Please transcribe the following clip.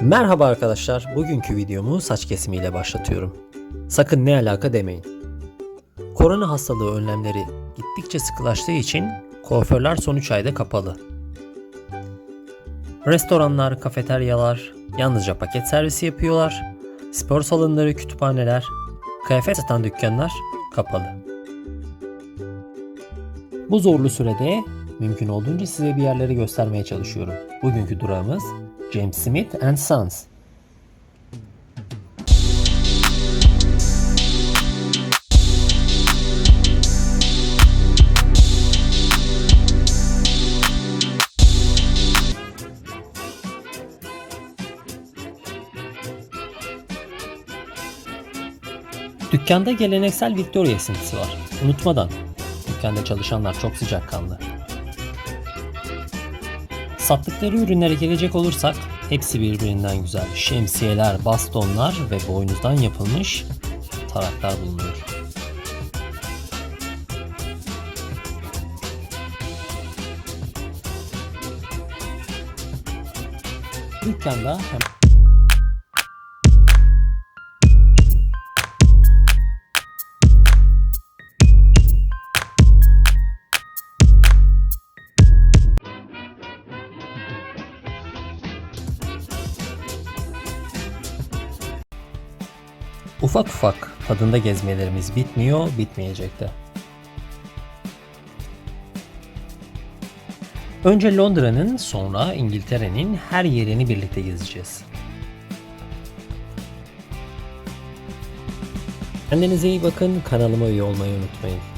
Merhaba arkadaşlar. Bugünkü videomu saç kesimiyle başlatıyorum. Sakın ne alaka demeyin. Korona hastalığı önlemleri gittikçe sıkılaştığı için kuaförler son 3 ayda kapalı. Restoranlar, kafeteryalar yalnızca paket servisi yapıyorlar. Spor salonları, kütüphaneler, kıyafet satan dükkanlar kapalı. Bu zorlu sürede mümkün olduğunca size bir yerleri göstermeye çalışıyorum. Bugünkü durağımız James Smith and Sons. Dükkanda geleneksel Victoria esintisi var. Unutmadan. Dükkanda çalışanlar çok sıcakkanlı. Sattıkları ürünlere gelecek olursak hepsi birbirinden güzel. Şemsiyeler, bastonlar ve boynuzdan yapılmış taraklar bulunuyor. Dükkanda hem ufak ufak tadında gezmelerimiz bitmiyor, bitmeyecek de. Önce Londra'nın sonra İngiltere'nin her yerini birlikte gezeceğiz. Kendinize iyi bakın, kanalıma üye olmayı unutmayın.